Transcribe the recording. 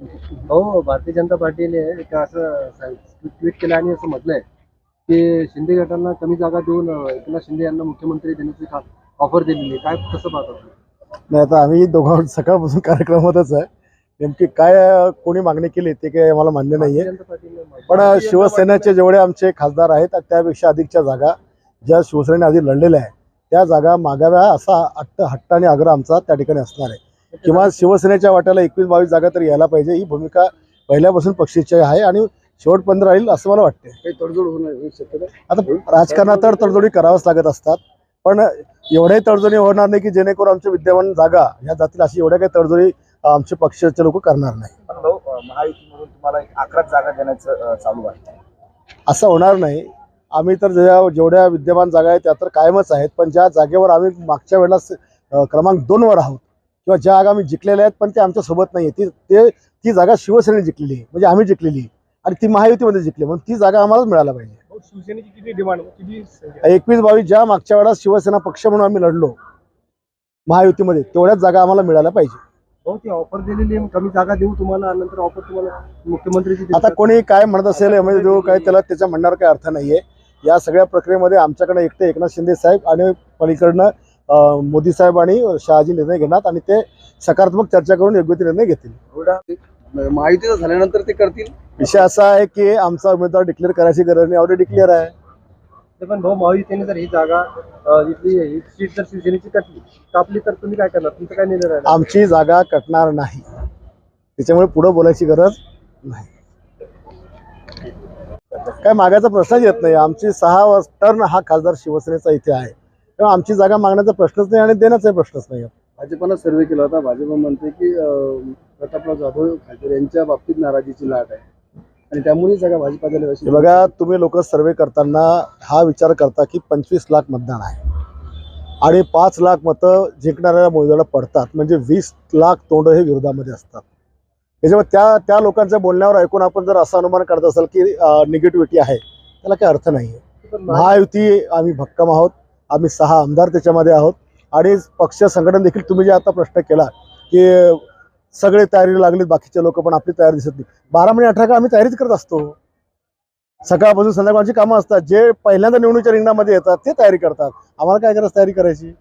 हो भारतीय जनता पार्टीने एक असं ट्विट केलं आणि असं म्हटलंय की शिंदे गटांना कमी जागा देऊन एकनाथ शिंदे यांना मुख्यमंत्री देण्याची ऑफर दिलेली आहे. काय कसं पाहता? नाही आता आम्ही दोघांवर सकाळपासून कार्यक्रमातच आहे नेमकी काय कोणी मागणी केली ते काही आम्हाला मान्य नाहीये पण शिवसेनेचे जेवढे आमचे खासदार आहेत त्यापेक्षा अधिकच्या जागा ज्या शिवसेनेने आधी लढलेल्या आहेत त्या जागा मागाव्या असा हट्ट हट्ट आणि आग्रह आमचा त्या ठिकाणी असणार आहे किंवा शिवसेनेच्या वाट्याला एकवीस बावीस जागा तरी यायला पाहिजे. ही भूमिका पहिल्यापासून पक्षाची आहे आणि शेवटपर्यंत राहील असं मला वाटते काही तडजोड शक्यता आता राजकारणात तर तडजोडी कराव्याच लागत असतात. पण एवढ्याही तडजोडी होणार नाही की जेणेकरून आमच्या विद्यमान जागा ह्या जातील अशी एवढ्या काही तडजोडी आमचे पक्षाचे लोक करणार नाही. पण महायुतीमधून तुम्हाला एक अकरा जागा देण्याचं चालू आहे. असं होणार नाही. आम्ही तर ज्या जेवढ्या विद्यमान जागा आहेत त्या तर कायमच आहेत. पण ज्या जागेवर आम्ही मागच्या वेळेला क्रमांक दोनवर आहोत किंवा ज्या जागा आम्ही जिंकलेल्या आहेत पण ते आमच्यासोबत नाही आहे ती ते ती जागा शिवसेनेने जिंकलेली आहे. म्हणजे आम्ही जिंकलेली आहे. आणि ती महायुतीमध्ये जिंकली म्हणून ती जागा आम्हालाच मिळायला पाहिजे. शिवसेनेची किती डिमांड किती एकवीस बावीस ज्या मागच्या वेळेला शिवसेना पक्ष म्हणून आम्ही लढलो महायुतीमध्ये तेवढ्याच जागा आम्हाला मिळायला पाहिजे. हो ती ऑफर दिलेली आहे. कमी जागा देऊ तुम्हाला नंतर ऑफर तुम्हाला मुख्यमंत्रीची दिली. आता कोणी काय म्हणत असेल म्हणजे जो काय त्याला त्याच्या म्हणण्यावर काही अर्थ नाहीये. या सगळ्या प्रक्रियेमध्ये आमच्याकडे एकटे एकनाथ शिंदे साहेब आणि पलीकडनं मोदी साहेब आणि शहाजी निर्णय घेणार आणि ते सकारात्मक चर्चा करून योग्य ते निर्णय घेतील. महायुतीचं झाल्यानंतर ते करतील. विषय असा आहे की आमचा उमेदवार डिक्लेअर करायची गरज नाही ऑलरेडी डिक्लेअर आहे. पण भाऊ महायुतीने जर ही जागा ही सीट जर शिवसेनेची कटली कापली तर तुम्ही काय करणार? तुमचं काय निर्णय? आमची जागा कटणार नाही. त्याच्यामुळे पुढं बोलायची गरज नाही. काय मागायचा प्रश्नच येत नाही. आमची सहा वर्ष टर्न हा खासदार शिवसेनेचा इथे आहे. तेव्हा आमची जागा मागण्याचा प्रश्नच नाही आणि देण्याचाही प्रश्नच नाही. भाजपनं सर्वे केला होता. भाजप म्हणते की प्रतापराव जाधव खासदार यांच्या बाबतीत नाराजीची लाट आहे. आणि त्यामुळे जागा भाजपाला हे बघा तुम्ही लोक सर्वे करताना हा विचार करता की पंचवीस लाख मतदान आहे. आणि पाच लाख मतं जिंकणाऱ्या उमेदवाराला पडतात. म्हणजे वीस लाख तोंड हे विरोधामध्ये असतात. त्याच्यामुळे त्या त्या लोकांच्या बोलण्यावर ऐकून आपण जर असं अनुमान करत असाल की निगेटिव्हिटी आहे त्याला काही अर्थ नाही आहे महायुती आम्ही भक्कम आहोत. आम्ही सहा आमदार त्याच्यामध्ये आहोत. आणि पक्ष संघटन देखील तुम्ही जे आता प्रश्न केला की सगळे तयारीला लागलेत बाकीचे लोक पण आपली तयारी दिसत नाही. बारा महिने अठरा काळ आम्ही तयारीच करत असतो. सकाळपासून संध्याकाळची कामं असतात. जे पहिल्यांदा निवडणुकीच्या रिंगणामध्ये येतात ते तयारी करतात. आम्हाला काय करायचं तयारी करायची?